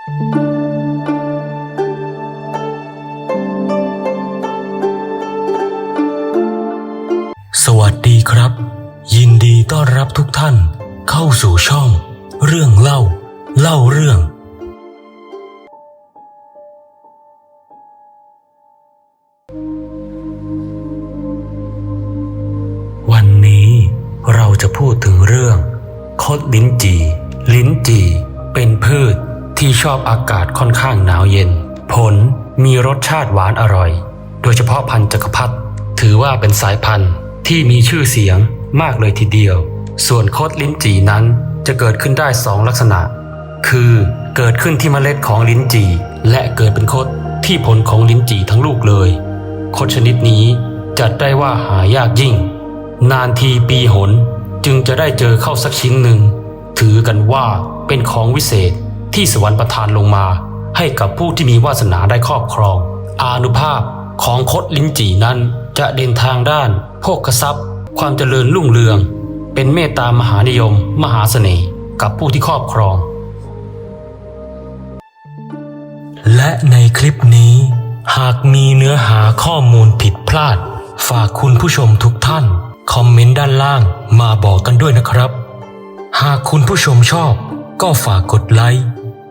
สวัสดีครับ ยินดีต้อนรับทุกท่านเข้าสู่ช่อง เรื่องเล่า เล่าเรื่อง วันนี้เราจะพูดถึงเรื่อง คดลิ้นจี ลิ้นจี เป็นพืช ที่ชอบอากาศค่อนข้างหนาวเย็น ผลมีรสชาติหวานอร่อย โดยเฉพาะพันธุ์จักรพรรดิถือว่าเป็นสายพันธุ์ที่มีชื่อเสียงมากเลยทีเดียว ส่วนโคดลิ้นจีนั้นจะเกิดขึ้นได้สองลักษณะ คือเกิดขึ้นที่เมล็ดของลิ้นจีและเกิดเป็นโคดที่ผลของลิ้นจีทั้งลูกเลย โคดชนิดนี้จัดได้ว่าหายากยิ่ง นานทีปีหนจึงจะได้เจอเข้าสักชิ้นหนึ่ง ถือกันว่าเป็นของวิเศษ ที่สวรรค์ประทานลงมา ให้กับผู้ที่มีวาสนาได้ครอบครอง อานุภาพของคดลิ้นจีนั้นจะเด่นทางด้านโภคทรัพย์ ความเจริญรุ่งเรือง เป็นเมตตามหานิยม มหาเสน่ห์กับผู้ที่ครอบครอง และในคลิปนี้ หากมีเนื้อหาข้อมูลผิดพลาด ฝากคุณผู้ชมทุกท่าน คอมเมนต์ด้านล่างมาบอกกันด้วยนะครับ หากคุณผู้ชมชอบก็ฝากกดไลค์